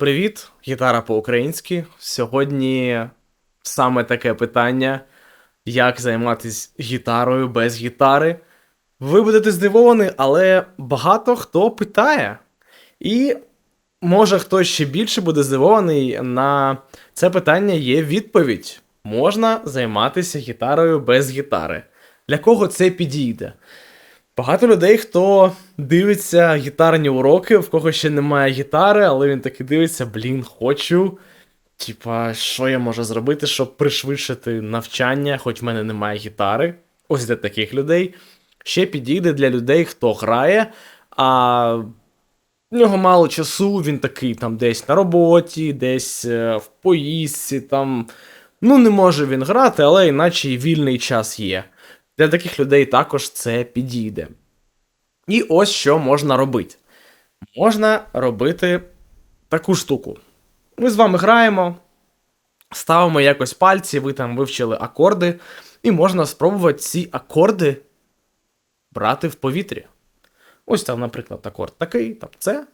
Привіт, гітара по-українськи. Сьогодні саме таке питання: як займатися гітарою без гітари. Ви будете здивовані, але багато хто питає. І може хтось ще більше буде здивований на це питання є відповідь. Можна займатися гітарою без гітари. Для кого це підійде? Багато людей, хто дивиться гітарні уроки, в кого ще немає гітари, але він таки дивиться, блін, хочу. Типа, що я можу зробити, щоб пришвидшити навчання, хоч в мене немає гітари. Ось для таких людей. Ще підійде для людей, хто грає, а в нього мало часу, він такий там десь на роботі, десь е, в поїздці, там. Ну, не може він грати, але іначе і вільний час є. Для таких людей також це підійде. І ось що можна робити. Можна робити таку штуку. Ми з вами граємо, ставимо якось пальці, ви там вивчили акорди, і можна спробувати ці акорди брати в повітрі. Ось там, наприклад, акорд такий, там це.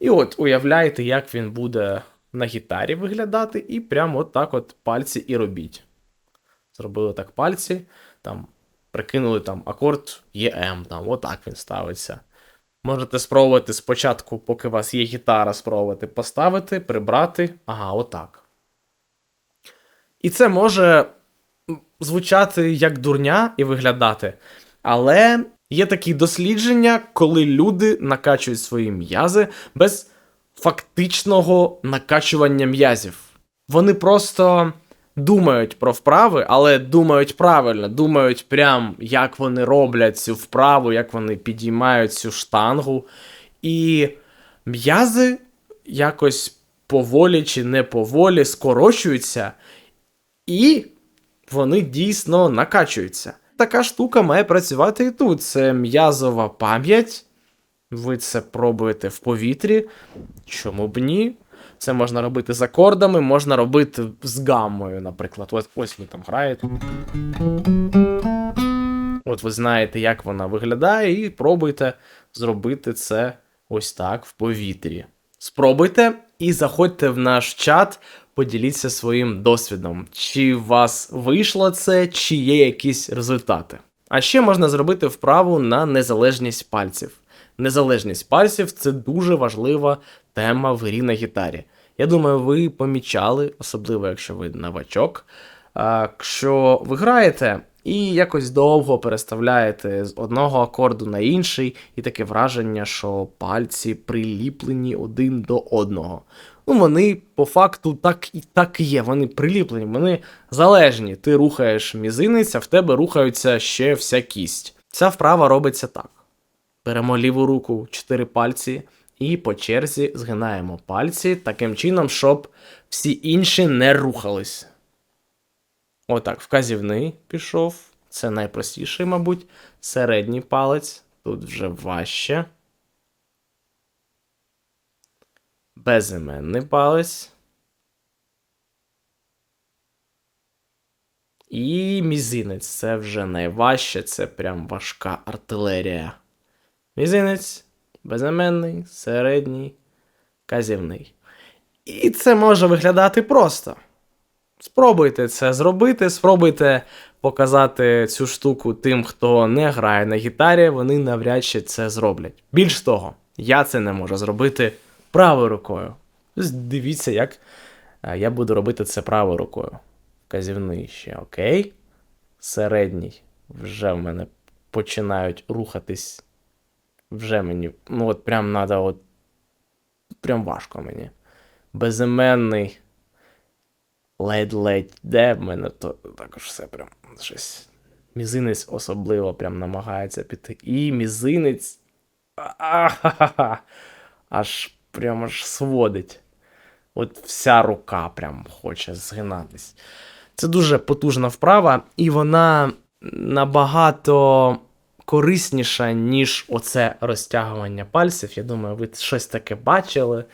І от уявляєте, як він буде на гітарі виглядати, і прямо от так от пальці і робіть. Зробили так пальці, там прикинули там акорд ЄМ, там отак він ставиться. Можете спробувати спочатку, поки у вас є гітара, спробувати поставити, прибрати. Ага, отак. І це може звучати як дурня і виглядати. Але є такі дослідження, коли люди накачують свої м'язи без фактичного накачування м'язів. Вони просто думають про вправи, але думають правильно, думають прям, як вони роблять цю вправу, як вони підіймають цю штангу. І м'язи якось поволі чи не поволі скорочуються, і вони дійсно накачуються. Така штука має працювати і тут. Це м'язова пам'ять. Ви це пробуєте в повітрі. Чому б ні? Це можна робити з акордами, можна робити з гаммою, наприклад. Ось, ось ви там граєте. От ви знаєте, як вона виглядає, і пробуйте зробити це ось так в повітрі. Спробуйте і заходьте в наш чат, поділіться своїм досвідом. Чи у вас вийшло це, чи є якісь результати. А ще можна зробити вправу на незалежність пальців. Незалежність пальців це дуже важлива тема в грі на гітарі. Я думаю, ви помічали, особливо якщо ви новачок, що ви граєте і якось довго переставляєте з одного акорду на інший, і таке враження, що пальці приліплені один до одного. Ну, вони по факту так і так є. Вони приліплені, вони залежні. Ти рухаєш мізинець, а в тебе рухаються ще вся кість. Ця вправа робиться так. Беремо ліву руку, чотири пальці, і по черзі згинаємо пальці таким чином, щоб всі інші не рухались. Отак, вказівний пішов. Це найпростіший, мабуть. Середній палець. Тут вже важче. Безіменний палець. І мізинець. Це вже найважче, це прям важка артилерія. Мізинець, безіменний, середній, казівний. І це може виглядати просто. Спробуйте це зробити, спробуйте показати цю штуку тим, хто не грає на гітарі, вони навряд чи це зроблять. Більш того, я це не можу зробити правою рукою. Дивіться, як е, я буду робити це правою рукою. Вказівний ще окей. Середній вже в мене починають рухатись. Вже мені. Ну, от прям треба, от. Прям важко мені. Безіменний. Ледь-ледь де в мене то також все прям щось. Мізинець особливо прям намагається піти. І мізинець. Аж прям аж сводить. От вся рука прям хоче згинатись. Це дуже потужна вправа, і вона набагато корисніша, ніж оце розтягування пальців. Я думаю, ви щось таке бачили.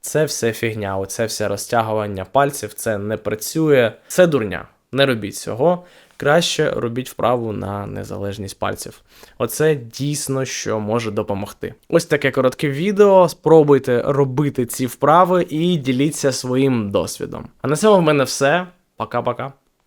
Це все фігня, оце все розтягування пальців, це не працює. Це дурня. Не робіть цього. краще робіть вправу на незалежність пальців. Оце дійсно що може допомогти. Ось таке коротке відео. Спробуйте робити ці вправи і діліться своїм досвідом. А на цьому в мене все. Пока-пока.